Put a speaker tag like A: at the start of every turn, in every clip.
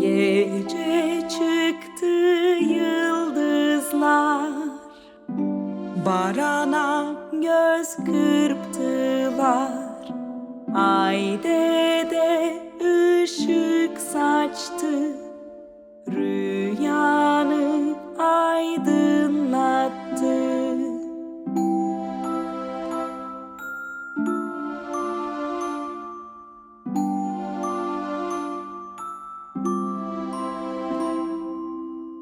A: Gece çıktı yıldızlar. Barana göz kırptılar. Ay dede ışık saçtı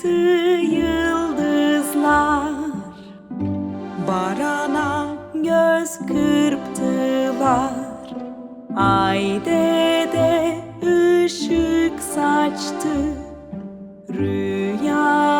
A: çıktı yıldızlar Barana göz kırptılar. Ay dede ışık saçtı Rüyanı